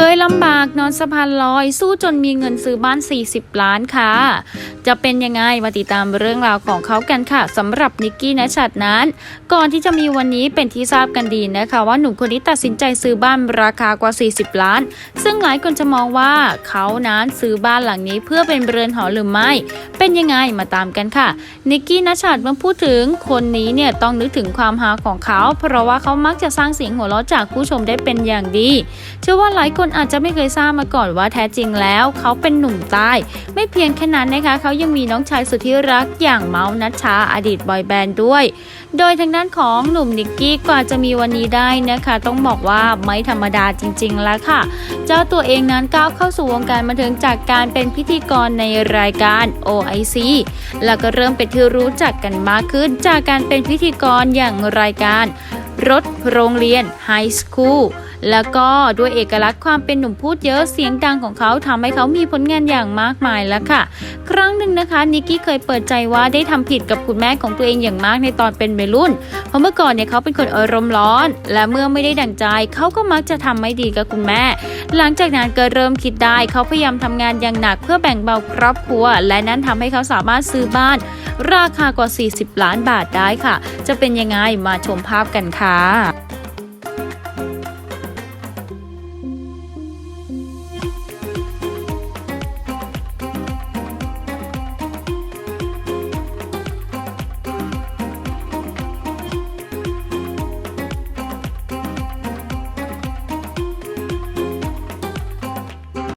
เคยลำบากนอนสะพานลอย สู้จนมีเงินซื้อบ้าน 40 ล้านค่ะ จะเป็นยังไงมาติดตามเรื่องราวของเขากันค่ะสำหรับนิกกี้นชัดนั้น ก่อนที่จะมีวันนี้เป็นที่ทราบกันดีนะคะ ว่าหนุ่มคนนี้ตัดสินใจซื้อบ้านราคากว่า 40 ล้าน ซึ่งหลายคนจะมองว่าเขานั้นซื้อบ้านหลังนี้เพื่อเป็นเรือนหอหรือไม่ เป็นยังไงมาตามกันค่ะนิกกี้นชัดเมื่อพูดถึงคนนี้เนี่ยต้องนึกถึงความฮาของเขา เพราะว่าเขามักจะสร้างเสียงหัวเราะจากผู้ชมได้เป็นอย่างดีเชื่อว่าหลายคนอาจจะไม่เคยทราบมาก่อนว่าแท้จริงแล้วเขาเป็นหนุ่มใต้ ไม่เพียงแค่นั้นนะคะ เขายังมีน้องชายสุดที่รักอย่างเมาส์นัชชาอดีตบอยแบนด์ด้วย โดยทางด้านของหนุ่มนิกกี้กว่าจะมีวันนี้ได้นะคะ ต้องบอกว่าไม่ธรรมดาจริง ๆ แล้วค่ะ เจ้าตัวเองนั้นก้าวเข้าสู่วงการบันเทิงจากการเป็นพิธีกรในรายการ OIC แล้วก็เริ่มเป็นที่รู้จักกันมากขึ้นจากการเป็นพิธีกรอย่างรายการ รถโรงเรียนไฮสคูลแล้วก็ด้วยเอกลักษณ์ความเป็นหนุ่มพูดเยอะเสียงดังของเขาทำให้เขามีผลงานอย่างมากมายแล้วค่ะ ครั้งหนึ่งนะคะนิกกี้เคยเปิดใจว่าได้ทำผิดกับคุณแม่ของตัวเองอย่างมากในตอนเป็นวัยรุ่น เพราะเมื่อก่อนเนี่ยเขาเป็นคนอารมณ์ร้อน และเมื่อไม่ได้ดั่งใจ เขาก็มักจะทำไม่ดีกับคุณแม่ หลังจากนั้นก็เริ่มคิดได้เขาพยายามทำงานอย่างหนักเพื่อแบ่งเบาครอบครัว และนั้นทำให้เขาสามารถซื้อบ้าน ราคากว่า 40 ล้านบาทได้ค่ะ จะเป็นยังไงมาชมภาพกันค่ะค่ะ